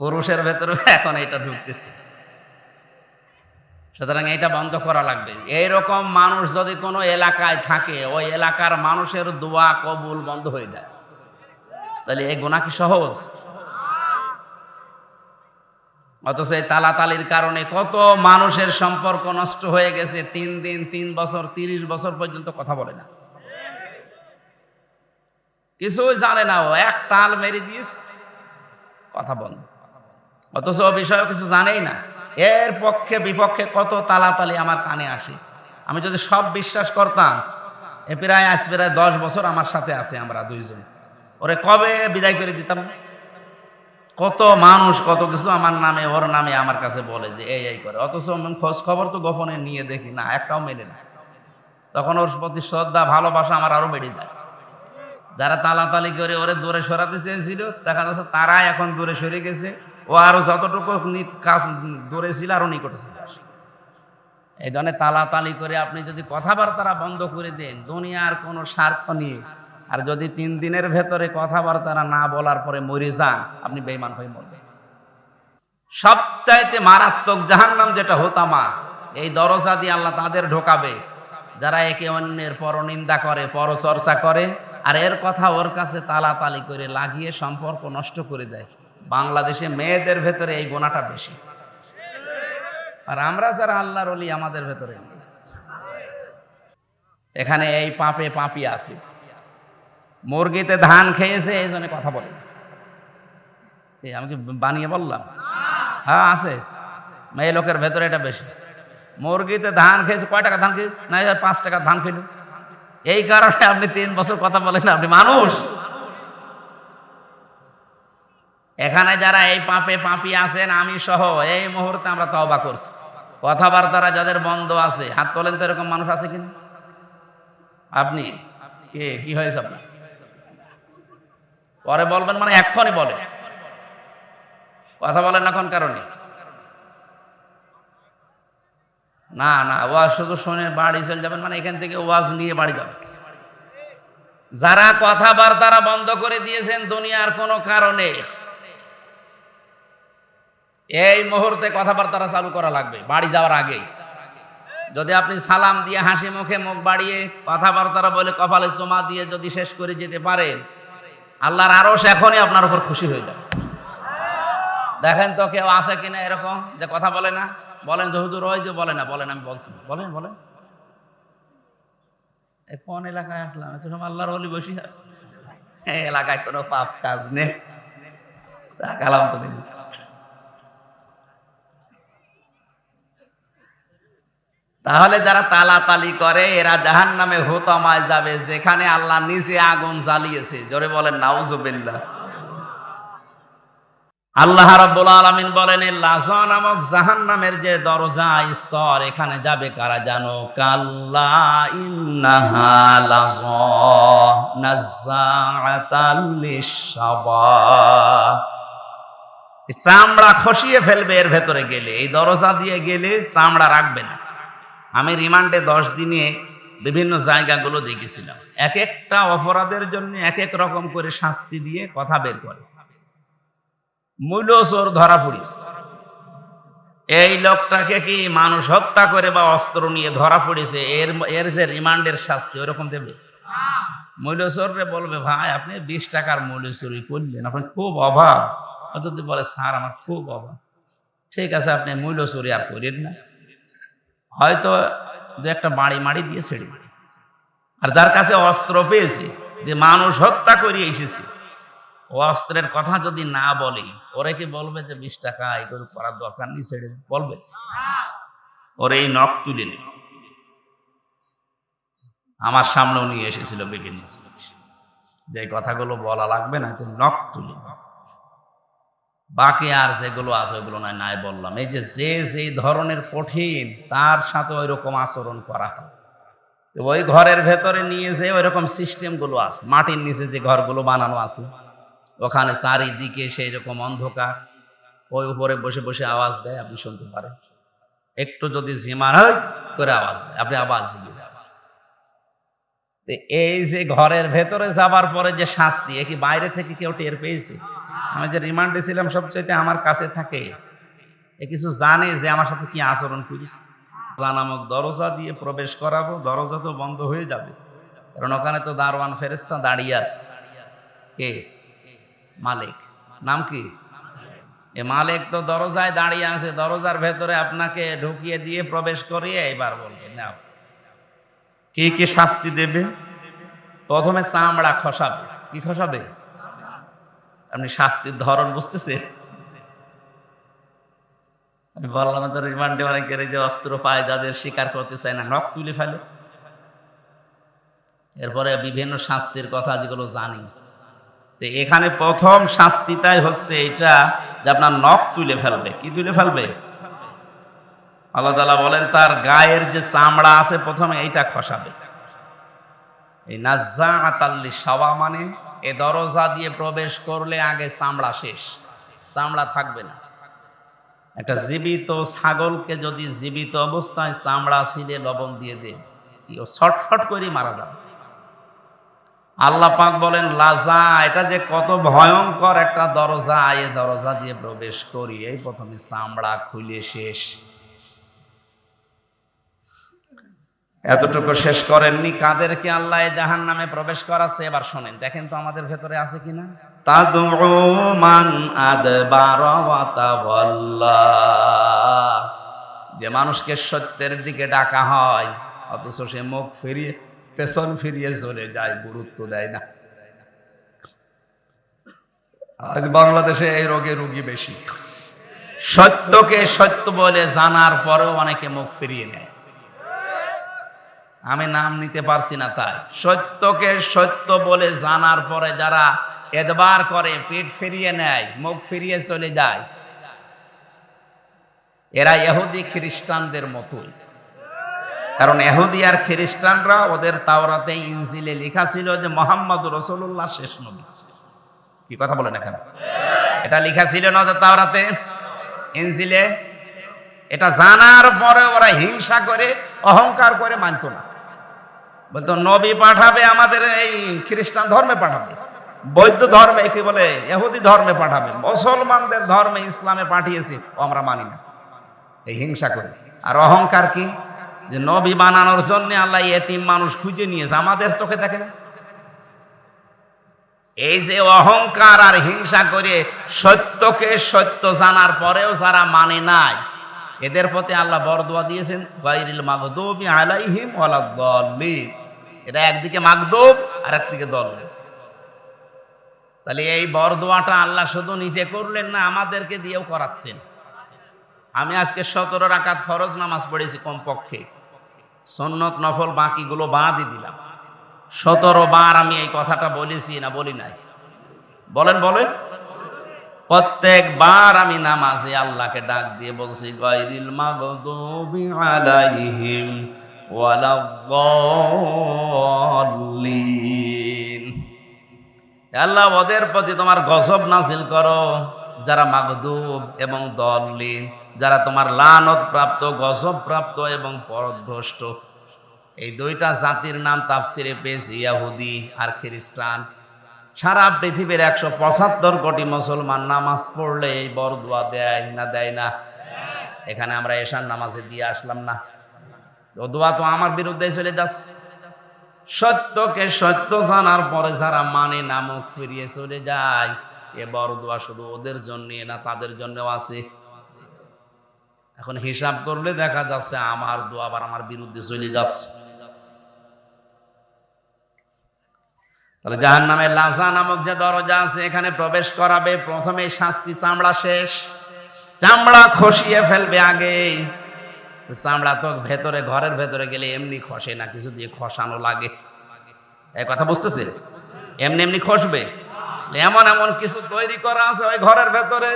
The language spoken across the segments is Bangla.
পুরুষের ভেতরে এখন এটা ঢুকতেছে। সুতরাং এটা বন্ধ করা লাগবে। এইরকম মানুষ যদি কোনো এলাকায় থাকে, ওই এলাকার মানুষের দোয়া কবুল বন্ধ হয়ে যায়। তাহলে এই গোনা কি সহজ? অথচ এই তালাতালির কারণে কত মানুষের সম্পর্ক নষ্ট হয়ে গেছে, তিন দিন, তিন বছর, তিরিশ বছর পর্যন্ত কথা বলে না। কিছুই জানে না ও, এক তাল মেরে দিয়েছে, কথা বন্ধ। অথচ বিষয়ে কিছু জানেই না। এর পক্ষে, বিপক্ষে কত তালাতালি আমার কানে আসে। আমি যদি সব বিশ্বাস করতাম, এ প্রায় আজ প্রায় দশ বছর আমার সাথে আছে আমরা দুইজন। ওরে কবে বিদায় করে দিতাম? কত মানুষ, কত কিছু আমার নামে, ওর নামে আমার কাছে বলে যে, এই এই করে। অথচ খোঁজ খবর তো গোপনে নিয়ে দেখি না, একটাও মেলে না। তখন ওর প্রতি শ্রদ্ধা, ভালোবাসা আমার আরও বেড়ে যায়। যারা তালাতালি করে ওরে দূরে সরাতে চেয়েছিল, দেখা যাচ্ছে তারা এখন দূরে সরে গেছে। ও আরও যতটুকু কাজ দূরে ছিল আরও নিকটে আসে। এই জন্য তালাতালি করে আপনি যদি কথাবার্তা বন্ধ করে দেন, দুনিয়ার কোনো স্বার্থ নিয়ে, আর যদি তিন দিনের ভেতরে কথাবার্তা না বলার পরে মরে যান, আপনি বেইমান হয়ে মরবেন। সবচাইতে মারাত্মক জাহান্নাম যেটা হোতামা, এই দরজা দিয়ে আল্লাহ তাদের ঢোকাবে। যারা একে অন্যের পরনিন্দা করে, পরচর্চা করে, আর এর কথা ওর কাছে তালাতালি করে লাগিয়ে সম্পর্ক নষ্ট করে দেয়। বাংলাদেশে মেয়েদের ভেতরে এই গোনাটা বেশি। আর আমরা যারা আল্লাহর অলি আমাদের ভেতরে এখানে এই পাপে পাপি আছে। মুরগিতে ধান খেয়েছে, এই জন্য কথা বলে। এই আমি কি বানিয়ে বললাম? হ্যাঁ আছে। মেয়ে লোকের ভেতরে এটা বেশি। মুরগিতে ধান খেয়েছে, কয় টাকা ধান খেয়েছে? না পাঁচ টাকা ধান খেল। এই কারণে আপনি তিন বছর কথা বলেন আপনি মানুষ। এখানে যারা এই পাপে পাপি আছেন, আমি সহ এই মুহূর্তে আমরা তওবা করছি। কথাবার্তারা যাদের বন্ধ আছে, হাত তোলেন তো এরকম মানুষ আছে কিনা? আপনি? কে? কি হয়েছে আপনার? পরে বলবেন মানে এক্ষণই বলে। কথা বলেন না কোন কারণে? না না, ওয়াজ শুধু শুনে বাড়ি চলে যাবেন মানে এখান থেকে ওয়াজ নিয়ে বাড়ি যাবেন। যারা কথাবার্তারা বন্ধ করে দিয়েছেন, দুনিয়ার কোনো কারণে এই মুহূর্তে কথাবার্তারা চালু করা লাগবে, বাড়ি যাওয়ার আগেই যদি আপনি সালাম দিয়ে হাসি মুখে মুখ বাড়িয়ে কথাবার্তারা বলে কপালে চোমা দিয়ে যদি শেষ করে যেতে পারেন, আল্লাহর আরও এখনই আপনার উপর খুশি হয়ে যাবে। দেখেন তো কেউ আছে কিনা এরকম যে কথা বলে না? বলেন যে হুজুর, ওই যে বলে না বলেন আমি বলছি বলেন বলেন। কোন এলাকায় আসলাম? এত সময় আল্লাহর বলি বসে আছে। এলাকায় কোনো পাপ কাজ নেই। তাকালাম তো দেখি তাহলে যারা তালাতালি করে, এরা জাহান নামে হোতামায় যাবে, যেখানে আল্লাহ নিজে আগুন জ্বালিয়েছে। জোরে বলেন, নাউজুবিল্লাহ। আল্লাহ রাব্বুল আলামিন বলেন লাজা নামক জাহান্নামের যে দরজা, স্তর এখানে যাবে কারা জানো? কাল্লা ইন্নাহা লাজা নাজ্জাআতাল লিশাবা চামড়া খসিয়ে ফেলবে এর ভেতরে গেলে। এই দরজা দিয়ে গেলে চামড়া রাখবে না। আমি রিমান্ডে দশ দিনে বিভিন্ন জায়গাগুলো দেখেছিলাম। এক একটা অপরাধের জন্য এক এক রকম করে শাস্তি দিয়ে কথা বের করে। মূল্য চোর ধরা পড়িস এই লোকটাকে কি মানুষ হত্যা করে বা অস্ত্র নিয়ে ধরা পড়েছে? এর এর যে রিমান্ডের শাস্তি ওরকম দেবে? মূল্য চোররে বলবে, ভাই, আপনি বিশ টাকার মূল্য চুরি করলেন। আপনার খুব অভাব। যদি বলে, স্যার, আমার খুব অভাব। ঠিক আছে, আপনি মূল্য চুরি আর করেন না। হয়তো দু একটা বাড়ি মাড়ি দিয়ে ছেড়ে। আর যার কাছে অস্ত্র পেয়েছে, যে মানুষ হত্যা করে এসেছে অস্ত্রের কথা যদি না বলে, ওরা কি বলবে যে বিশ টাকা এগুলো করার দরকার নেই, ছেড়ে বলবে ওরে এই নখ তুলে নেবে আমার সামনেও নিয়ে এসেছিল বিভিন্ন যে কথাগুলো বলা লাগবে না নখ তুলে। বাকি আর যেগুলো আছে ওইগুলো নয়, নাই বললাম। এই যে যে যে ধরনের কঠিন, তার সাথে ওই রকম আচরণ করা হয়। তো ওই ঘরের ভেতরে নিয়ে যে ওই রকম সিস্টেমগুলো আছে, মাটির নিচে যে ঘরগুলো বানানো আছে, ওখানে চারিদিকে সেই রকম অন্ধকার, ওই উপরে বসে বসে আওয়াজ দেয়, আপনি শুনতে পারেন। একটু যদি ঝিমার হয়, করে আওয়াজ দেয়, আপনি আওয়াজ জিগে যাবেন। এই যে ঘরের ভেতরে যাবার পরে যে শাস্তি, এ কি বাইরে থেকে কেউ টের পেয়েছে? আমি যে রিমান্ডে ছিলাম সবচাইতে আমার কাছে থাকে এ কিছু জানে যে আমার সাথে কি আচরণ করিস। নামক দরজা দিয়ে প্রবেশ করাবো, দরজা তো বন্ধ হয়ে যাবে। কারণ ওখানে তো দারওয়ান ফেরেস্তা দাঁড়িয়ে আছে। কে? মালিক। নাম কি? এ মালিক তো দরজায় দাঁড়িয়ে আছে, দরজার ভেতরে আপনাকে ঢুকিয়ে দিয়ে প্রবেশ করিয়ে এবার বলবে, নাও। কি কি শাস্তি দেবে? প্রথমে চামড়া খসাবে। কি খসাবে? আপনি শাস্তির ধরন বুঝতেছেন? আমি বললাম তো রিমান্ডে অনেকের যে অস্ত্র পায়, যাদের স্বীকার করতে চায় না নখ তুলে ফেলে। এরপরে বিভিন্ন শাস্তির কথা যেগুলো জানি। তো এখানে প্রথম শাস্তিটাই হচ্ছে এটা যে আপনার নখ তুলে ফেলবে। কি তুলে ফেলবে? আল্লাহ তালা বলেন, তার গায়ের যে চামড়া আছে, প্রথমে এইটা খসাবে। এই নাজ্জা আতাল্লি সাওয়া মানে এ দরজা দিয়ে প্রবেশ করলে আগে চামড়া শেষ। চামড়া থাকবে না। একটা জীবিত ছাগলকে যদি জীবিত অবস্থায় চামড়া ছিলে লবণ দিয়ে দে ও ছটফট করে মারা যাবে। আল্লাহ পাক বলেন, লাজা, এটা যে কত ভয়ঙ্কর একটা দরজা, এ দরজা দিয়ে প্রবেশ করি, এই প্রথমে চামড়া খুলে শেষ। এতটুকু শেষ করেননি। কাদেরকে আল্লাহ জাহান নামে প্রবেশ করাচ্ছে? এবার শোনেন, দেখেন তো আমাদের ভেতরে আছে কিনা। আদবার যে মানুষকে সত্যের দিকে ডাকা হয়, অথচ সে মুখ ফিরিয়ে, পেছন ফিরিয়ে চলে যায়, গুরুত্ব দেয় না। আজ বাংলাদেশে এই রোগে রুগী বেশি। সত্যকে সত্য বলে জানার পরেও অনেকে মুখ ফিরিয়ে নেয়। আমি নাম নিতে পারছি না তাই। সত্যকে সত্য বলে জানার পরে যারা এদবার করে, পেট ফিরিয়ে নেয়, মুখ ফিরিয়ে চলে যায়, এরা ইহুদি খ্রিস্টানদের মতোই। কারণ এহুদি আর খ্রিস্টানরা ওদের তাওরাতে ইনজিলে লেখা ছিল যে মোহাম্মদ রসুল্লাহ শেষ নবী। কি কথা বলেন এখানে? এটা লেখা ছিল না ওদের তাওরাতে ইনজিলে। এটা জানার পরে ওরা হিংসা করে, অহংকার করে মানত না। বলতো, নবী পাঠাবে আমাদের এই খ্রিস্টান ধর্মে পাঠাবে, বৌদ্ধ ধর্মে কি বলে এহুদি ধর্মে পাঠাবে, মুসলমানদের ধর্মে ইসলামে পাঠিয়েছে আমরা মানি না। এই হিংসা করে। আর অহংকার কি? যে নবী বানানোর জন্য আল্লাহ এতিম মানুষ খুঁজে নিয়েছে, আমাদের চোখে দেখে না। এই যে অহংকার আর হিংসা করে সত্যকে সত্য জানার পরেও যারা মানে নাই এদের প্রতি আল্লাহ বরদোয়া দিয়েছেন বাইরিল মাগদুবি আলাইহিম ওয়ালাদ্দাল্লিন এটা একদিকে মাগদুব আর একদিকে দল তাহলে এই বরদোয়াটা আল্লাহ শুধু নিজে করলেন না, আমাদেরকে দিয়েও করাচ্ছেন। আমি আজকে সতেরো রাকাত ফরজ নামাজ পড়েছি কমপক্ষে। সন্নত নফল বাকিগুলো বাদই দিলাম। সতেরো বার আমি এই কথাটা বলেছি না, বলি নাই। বলেন বলেন। প্রত্যেকবার আমি নামাজে আল্লাহকে ডাক দিয়ে বলছি, গায়রিল মাগদুবি আলাইহিম ওয়ালাদ্দাল্লিন। আল্লাহ, ওদের প্রতি তোমার গজব নাজিল করো। যারা মাগদুব এবং দলিন যারা তোমার লানত প্রাপ্ত গজব প্রাপ্ত এবং পরভ্রষ্ট এই দুইটা জাতির নাম তাফসিরে পেয়েছি, ইয়াহুদি আর খ্রিস্টান। সারা পৃথিবীর একশো পঁচাত্তর কোটি মুসলমান নামাজ পড়লে এই বড় দোয়া না, দেয় না? এখানে আমরা এশার নামাজে দিয়ে আসলাম না। ও দোয়া তো আমার বিরুদ্ধে চলে যাচ্ছে। সত্যকে সত্য জানার পরে যারা মানে নামক ফিরিয়ে চলে যায়, এ বড় দোয়া শুধু ওদের জন্য না, তাদের জন্যও আছে। এখন হিসাব করলে দেখা যাচ্ছে আমার দোয়া আবার আমার বিরুদ্ধে চলে যাচ্ছে। তাহলে জাহান নামে লাজা নামক যে দরজা আছে, এখানে প্রবেশ করাবে। প্রথমে শাস্তি, চামড়া শেষ। চামড়া খসিয়ে ফেলবে আগে। চামড়া তো ভেতরে, ঘরের ভেতরে গেলে এমনি খসে না, কিছু দিয়ে খসানো লাগে। এই কথা বুঝতেছে? এমনি এমনি খসবে। এমন এমন কিছু তৈরি করা আছে ওই ঘরের ভেতরে।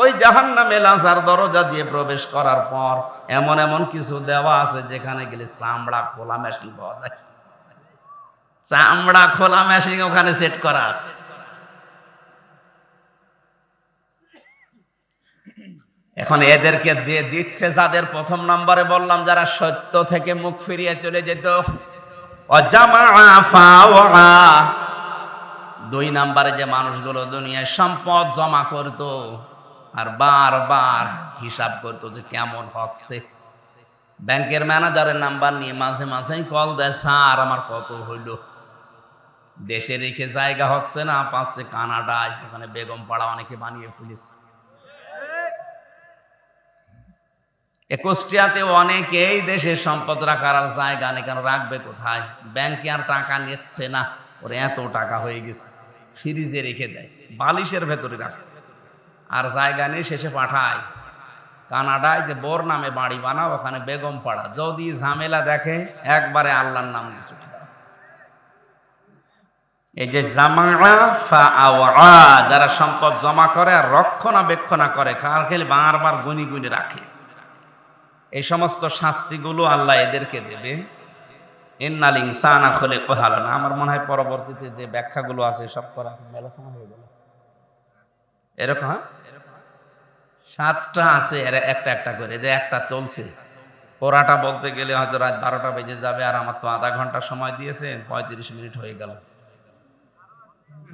ওই জাহান নামে লাজার দরজা দিয়ে প্রবেশ করার পর এমন এমন কিছু দেওয়া আছে, যেখানে গেলে চামড়া খোলা মেশিন পাওয়া যায়। চামড়া খোলা মেশিন ওখানে সেট করা আছে। এখন এদেরকে দিয়ে দিচ্ছে যাদের প্রথম নম্বরে বললাম, যারা সত্য থেকে মুখ ফিরিয়ে চলে যেত। দুই নাম্বারে যে মানুষগুলো দুনিয়ায় সম্পদ জমা করতো আর বারবার হিসাব করতো যে কেমন হচ্ছে। ব্যাংকের ম্যানেজারের নাম্বার নিয়ে মাঝে মাঝেই কল দেয়, স্যার, আমার কত হইল। দেশে রেখে জায়গা হচ্ছে না পাচ্ছে কানাডায় ওখানে বেগম পাড়া অনেকে বানিয়ে ফেলেছে। একুশটিয়াতে অনেকেই দেশের সম্পদ রাখার আর জায়গা নেই, কেন রাখবে কোথায়? ব্যাংকে আর টাকা নিচ্ছে না, ওরে এত টাকা হয়ে গেছে। ফ্রিজে রেখে দেয়, বালিশের ভেতরে রাখে। আর জায়গা নেই, শেষে পাঠায়। কানাডায় যে বোর নামে বাড়ি বানাও, ওখানে বেগম পাড়া। যদি ঝামেলা দেখে, একবারে আল্লাহর নাম নিয়ে। এই যে জামা যারা সম্পদ জমা করে আর রক্ষণাবেক্ষণা করে, খেলে বারবার গুনি গুনি রাখে। এই সমস্ত শাস্তিগুলো আল্লাহ এদেরকে দেবে। ইন্নাল ইনসানা খলে কোহালানা আমার মনে হয় পরবর্তীতে যে ব্যাখ্যাগুলো আছে, সব করা হয়ে গেল। এরকম হ্যাঁ? সাতটা আছে, এর একটা একটা করে যে একটা চলছে। পড়াটা বলতে গেলে হয়তো রাত বারোটা বেজে যাবে, আর আমার তো আধা ঘণ্টা সময় দিয়েছেন, পঁয়ত্রিশ মিনিট হয়ে গেল।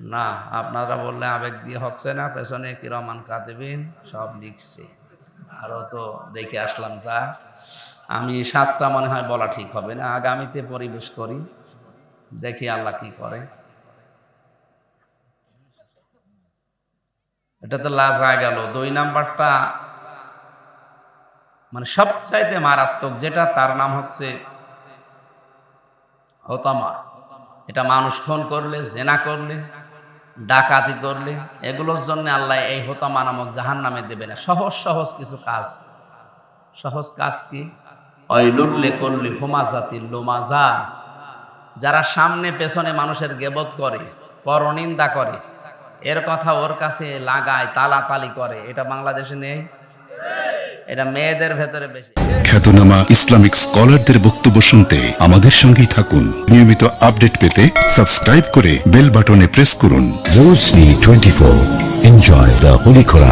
না, আপনারা বললে আবেগ দিয়ে হচ্ছে না, পেছনে কিরমান কাঁদেবেন সব লিখছে। আরও তো দেখে আসলাম, যা। আমি সাতটা মনে হয় বলা ঠিক হবে না, আগামীতে পরিবেশ করি, দেখি আল্লাহ কি করে। এটা তো লাজা গেল, দুই নাম্বারটা মানে সবচাইতে মারাত্মক যেটা, তার নাম হচ্ছে হতামা। এটা মানুষ খুন করলে, জেনা করলে ডাকাতি করলে, এগুলোর জন্য আল্লাহ এই হোতামা নামক জাহান নামে দেবে না। সহজ সহজ কিছু কাজ। সহজ কাজ কি? অইলুল্লে করলে হোমাজাতি লোমাজা। যারা সামনে পেছনে মানুষের গেবত করে, পরনিন্দা করে, এর কথা ওর কাছে লাগায়, তালাতালি করে। এটা বাংলাদেশে নেই? এটা মেয়েদের ভেতরে বেশি। খ্যাতনামা ইসলামিক স্কলারদের বক্তব্য শুনতে আমাদের সঙ্গেই থাকুন নিয়মিত আপডেট পেতে সাবস্ক্রাইব করে বেল বাটনে প্রেস করুন Rosni 24. Enjoy the Holy Quran.